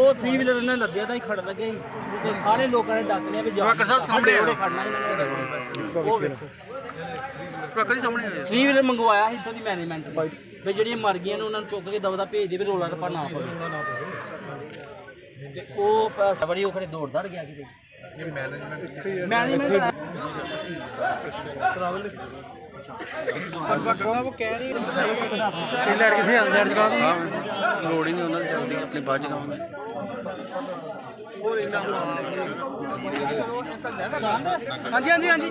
ਉਹ 3 ਵੀਲਰ ਨੇ ਲੱਦਿਆ ਤਾਂ ਹੀ ਖੜ ਲੱਗੇ ਸੀ। ਤੇ ਸਾਰੇ ਲੋਕਾਂ ਨੇ ਡੱਕ ਲਿਆ ਵੀ ਜਾ ਸਾਹਮਣੇ ਖੜਨਾ ਇਹਨਾਂ ਨੇ ਉਹ ਵੇਖੋ। ਟਰੱਕ ਦੇ ਸਾਹਮਣੇ ਹੋਇਆ 3 ਵੀਲਰ ਮੰਗਵਾਇਆ ਸੀ ਇੱਥੋਂ ਦੀ ਮੈਨੇਜਮੈਂਟ ਨੇ। ਵੀ ਜਿਹੜੀਆਂ ਮਰ ਗਈਆਂ ਨੇ ਉਹਨਾਂ ਨੂੰ ਚੁੱਕ ਕੇ ਦਵਦਾ ਭੇਜ ਦੇ ਵੀ ਰੋਲਾ ਰੱਪਾ ਨਾ ਪਵੇ। ਤੇ ਉਹ ਪ- ਸਵਰੀ ਉਹ ਖੜੇ ਦੌੜ ਦੜ ਗਿਆ ਕਿਤੇ। ਮੈਨੇਜਮੈਂਟ ਟਰੈਵਲ ਉਹ ਕਹਿ ਰਹੀ ਲੋੜ ਹੀ ਨਹੀਂ ਉਹਨਾਂ ਦੀ ਜਲਦੀ ਆਪਣੀ ਬਾਅਦ ਚ ਲਾਉਂਗੇ ਹਾਂਜੀ ਹਾਂਜੀ ਹਾਂਜੀ।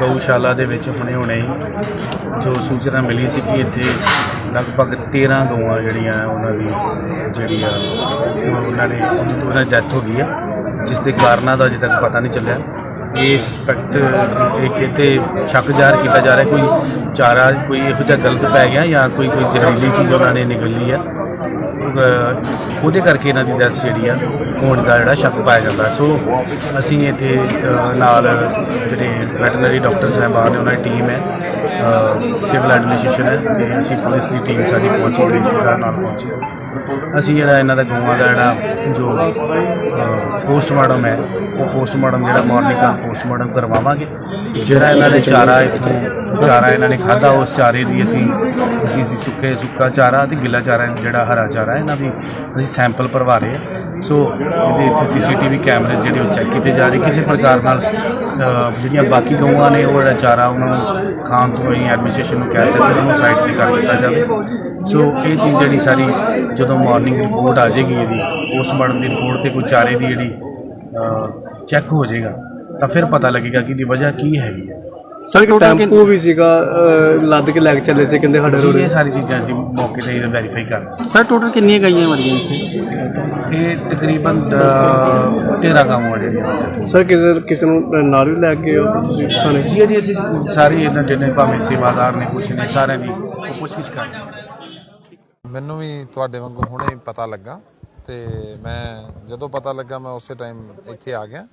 ਗਊਸ਼ਾਲਾ ਦੇ ਵਿੱਚ ਹੁਣੇ ਹੁਣੇ ਹੀ ਜੋ ਸੂਚਨਾ ਮਿਲੀ ਸੀ ਕਿ ਇੱਥੇ ਲਗਭਗ 13 ਗਊਆਂ ਜਿਹੜੀਆਂ ਉਹਨਾਂ ਦੀ ਜਿਹੜੀ ਆ ਉਹ ਉਹਨਾਂ ਨੇ ਉਹਨਾਂ ਦੀ ਡੈਥ ਹੋ ਗਈ ਆ ਜਿਸ ਦੇ ਕਾਰਨਾਂ ਦਾ ਅਜੇ ਤੱਕ ਪਤਾ ਨਹੀਂ ਚੱਲਿਆ। ਇਹ ਸਸਪੈਕਟ ਇੱਕ ਤੇ ਸ਼ੱਕ ਜ਼ਾਹਰ ਕੀਤਾ ਜਾ ਰਿਹਾ ਕੋਈ ਚਾਰਾ ਕੋਈ ਇਹੋ ਜਿਹਾ ਗਲਤ ਪੈ ਗਿਆ ਜਾਂ ਕੋਈ ਕੋਈ ਜ਼ਹਿਰੀਲੀ ਚੀਜ਼ ਉਹਨਾਂ ਨੇ ਨਿਕਲੀ ਆ। ਅਹ ਉਹਦੇ ਕਰਕੇ ਇਹਨਾਂ ਦੀ ਡੈਥ ਜਿਹੜੀ ਆ ਹੋਣ ਦਾ ਜਿਹੜਾ ਸ਼ੱਕ ਪਾਇਆ ਜਾਂਦਾ। ਸੋ ਅਸੀਂ ਇੱਥੇ ਅਹ, ਨਾਲ ਜਿਹੜੇ ਵੈਟਰਨਰੀ ਡਾਕਟਰ ਸਾਹਿਬਾਨ ਨੇ ਉਹਨਾਂ ਦੀ ਟੀਮ ਹੈ ਸਿਵਲ ਐਡਮਿਨਿਸਟ੍ਰੇਸ਼ਨ ਹੈ, ਤੇ ਅਸੀਂ ਪੁਲਿਸ ਦੀ ਟੀਮ ਸਾਡੀ ਪਹੁੰਚੀ ਹੋਈ ਸੀ ਸਾਡੇ ਨਾਲ ਪਹੁੰਚੀ। ਅਸੀਂ ਜਿਹੜਾ ਇਹਨਾਂ ਦਾ ਗਊਆਂ ਦਾ ਜਿਹੜਾ ਜੋ ਪੋਸਟਮਾਰਟਮ ਹੈ, ਉਹ ਪੋਸਟਮਾਰਟਮ ਜਿਹੜਾ ਮਾਰਨਿੰਗ ਦਾ ਪੋਸਟਮਾਰਟਮ ਕਰਵਾਵਾਂਗੇ। ਜਿਹੜਾ ਇਹਨਾਂ ਦੇ ਚਾਰਾ ਇੱਥੋਂ ਚਾਰਾ ਇਹਨਾਂ ਨੇ ਖਾਦਾ ਉਸ ਚਾਰੇ ਦੀ ਅਸੀਂ ਅਸੀਂ ਅਸੀਂ ਸੁੱਕੇ, ਸੁੱਕਾ ਚਾਰਾ ਤੇ ਗਿੱਲਾ ਚਾਰਾ, ਜਿਹੜਾ ਹਰਾ ਚਾਰਾ, ਇਹਨਾਂ ਦੀ ਅਸੀਂ ਸੈਂਪਲ ਭਰਵਾ ਰਹੇ ਹਾਂ ਸੋ ਇਹਦੇ ਇੱਥੇ ਸੀਸੀਟੀਵੀ ਕੈਮਰੇ ਜਿਹੜੇ ਉਹ ਚੈੱਕ ਕੀਤੇ ਜਾ ਰਹੇ, ਕਿਸੇ ਪ੍ਰਕਾਰ ਨਾਲ ਜਿਹੜੀਆਂ ਬਾਕੀ ਗਊਆਂ ਨੇ ਉਹ ਜਿਹੜਾ ਚਾਰਾ ਉਹਨਾਂ ਨੂੰ ਖਾਣ ਤੋਂ ਹੀ ਐਡਮਿਨਿਸਟ੍ਰੇਸ਼ਨ ਨੂੰ ਕਹਿ ਦਿੱਤਾ, ਉਹਨੂੰ ਸਾਈਡ ਤੇ ਕਰ ਦਿੱਤਾ ਜਾਵੇ। ਸੋ ਇਹ ਚੀਜ਼ ਜਿਹੜੀ ਸਾਰੀ ਜਦੋਂ ਮਾਰਨਿੰਗ ਰਿਪੋਰਟ ਆ ਜਾਏਗੀ ਇਹਦੀ ਪੋਸਟਮਾਰਟਮ ਦੀ ਰਿਪੋਰਟ ਤੇ ਕੋਈ ਚਾਰੇ ਦੀ ਜਿਹੜੀ ਚੈੱਕ ਹੋ ਜਾਏਗਾ, ਤਾਂ ਫਿਰ ਪਤਾ ਲੱਗੇਗਾ ਕਿ ਇਹਦੀ ਵਜ੍ਹਾ ਕੀ ਹੈਗੀ ਹੈ। ਸਰ ਟੈਂਪੂ ਵੀ ਸੀਗਾ ਅਹ, ਲੱਦ ਕੇ ਲੈ ਕੇ ਚੱਲੇ ਸੀ ਕਹਿੰਦੇ ਸਾਡੇ ਜੀ ਰੋਡ ਇਹ ਸਾਰੀ ਚੀਜ਼ਾਂ ਅਸੀਂ ਮੌਕੇ ਤੇ ਵੈਰੀਫਾਈ ਕਰ ਸਰ ਟੋਟਲ ਕਿੰਨੀਆਂ ਗਈਆਂ ਮਰੀਆਂ ਇੱਥੇ। ਇਹ ਤਕਰੀਬਨ 13 ਕੰਮ ਹੋ ਜਿਹੜੇ ਸਰ ਕਿਸੇ ਕਿਸੇ ਨੂੰ ਨਾਲ ਵੀ ਲੈ ਕੇ ਆਓ ਤੁਸੀਂ ਥਾਣੇ? ਜੀ ਜੀ ਅਸੀਂ ਸਾਰੇ ਇਹਨਾਂ ਜਿਹੜੇ ਭਾਵੇਂ ਸੇਵਾਦਾਰ ਨੇ ਕੁਛ ਨੇ ਸਾਰਿਆਂ ਦੀ ਉਹ ਪੁੱਛਗਿੱਛ ਕਰ ਰਹੇ ਹਾਂ। ਮੈਨੂੰ ਵੀ ਤੁਹਾਡੇ ਵਾਂਗੂ ਹੁਣੇ ਹੀ ਪਤਾ ਲੱਗਾ ਤੇ ਮੈਂ ਜਦੋਂ ਪਤਾ ਲੱਗਾ ਮੈਂ ਉਸੇ ਟਾਈਮ ਇੱਥੇ ਆ ਗਿਆ।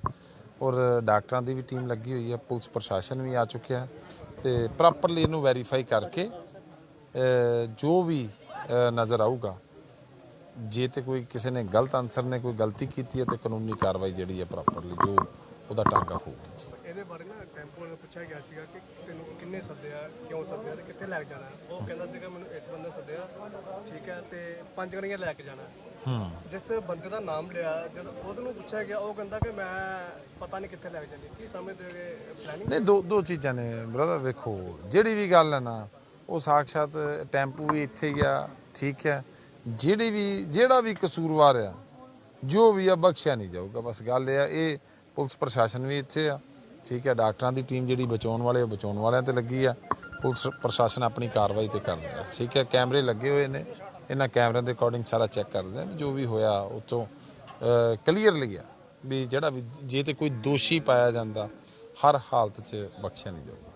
ਔਰ ਡਾਕਟਰਾਂ ਦੀ ਵੀ ਟੀਮ ਲੱਗੀ ਹੋਈ ਹੈ, ਪੁਲਿਸ ਪ੍ਰਸ਼ਾਸਨ ਵੀ ਆ ਚੁੱਕਿਆ ਹੈ ਤੇ ਪ੍ਰੋਪਰਲੀ ਇਹਨੂੰ ਵੈਰੀਫਾਈ ਕਰਕੇ ਜੋ ਵੀ ਨਜ਼ਰ ਆਊਗਾ, ਜੇ ਤੇ ਕੋਈ ਕਿਸੇ ਨੇ ਗਲਤ ਅਨਸਰ ਨੇ, ਕੋਈ ਗਲਤੀ ਕੀਤੀ ਹੈ ਤੇ ਕਾਨੂੰਨੀ ਕਾਰਵਾਈ ਜਿਹੜੀ ਹੈ ਪ੍ਰੋਪਰਲੀ ਜੋ ਉਹਦਾ ਟਾਂਗਾ ਹੋਊਗੀ ਜੀ। ਇਹਦੇ ਬਾਰੇ ਨਾ ਟੈਂਪੂ ਨੂੰ ਪੁੱਛਿਆ ਗਿਆ ਸੀਗਾ ਕਿ ਤੈਨੂੰ ਕਿੰਨੇ ਸੱਦਿਆ ਕਿਉਂ ਸੱਦਿਆ ਤੇ ਕਿੱਥੇ ਲੈ ਕੇ ਜਾਣਾ? ਉਹ ਕਹਿੰਦਾ ਸੀਗਾ ਮੈਨੂੰ ਇਸ ਬੰਦੇ ਸੱਦਿਆ ਠੀਕ ਹੈ ਤੇ ਪੰਜ ਗਣੀਆਂ ਲੈ ਕੇ ਜਾਣਾ। ਹੂੰ। ਜਿਸ ਬੰਦੇ ਦਾ ਨਾਮ ਲਿਆ ਜਦੋਂ ਉਹਦੇ ਨੂੰ ਪੁੱਛਿਆ ਗਿਆ ਉਹ ਕਹਿੰਦਾ ਕਿ ਮੈਂ ਪਤਾ ਨਹੀਂ ਕਿੱਥੇ ਲੈ ਕੇ ਜਾਣੀ। ਕੀ ਸਮਝਦੇ ਹੋਗੇ ਪਲੈਨਿੰਗ ਨਹੀਂ ਦੋ ਦੋ ਚੀਜ਼ਾਂ ਨੇ ਬ੍ਰਦਰ ਵੇਖੋ ਜਿਹੜੀ ਵੀ ਗੱਲ ਹੈ ਨਾ ਉਹ ਸਾਖਸ਼ਾਤ ਟੈਂਪੂ ਵੀ ਇੱਥੇ ਗਿਆ ਠੀਕ ਹੈ। ਜਿਹੜੀ ਵੀ ਜਿਹੜਾ ਵੀ ਕਸੂਰਵਾਰ ਆ ਜੋ ਵੀ ਆ ਬਖਸ਼ਿਆ ਨਹੀਂ ਜਾਊਗਾ। ਬਸ ਗੱਲ ਇਹ ਆ ਇਹ ਪੁਲਿਸ ਪ੍ਰਸ਼ਾਸਨ ਵੀ ਇੱਥੇ ਆ। ਠੀਕ ਹੈ ਡਾਕਟਰਾਂ ਦੀ ਟੀਮ ਜਿਹੜੀ ਬਚਾਉਣ ਵਾਲੇ ਉਹ ਬਚਾਉਣ ਵਾਲਿਆਂ ਤੇ ਲੱਗੀ ਆ। ਪੁਲਿਸ ਪ੍ਰਸ਼ਾਸਨ ਆਪਣੀ ਕਾਰਵਾਈ ਤੇ ਕਰ ਰਿਹਾ। ਠੀਕ ਹੈ ਕੈਮਰੇ ਲੱਗੇ ਹੋਏ ਨੇ। ਇਹਨਾਂ ਕੈਮਰਿਆਂ ਦੇ ਅਕੋਰਡਿੰਗ ਸਾਰਾ ਚੈੱਕ ਕਰਦੇ ਆ ਵੀ ਜੋ ਵੀ ਹੋਇਆ ਉਹ ਤੋਂ ਕਲੀਅਰਲੀ ਆ ਵੀ ਜਿਹੜਾ ਵੀ, ਜੇ ਤੇ ਕੋਈ ਦੋਸ਼ੀ ਪਾਇਆ ਜਾਂਦਾ, ਹਰ ਹਾਲਤ 'ਚ ਬਖਸ਼ਿਆ ਨਹੀਂ ਜਾਊਗਾ।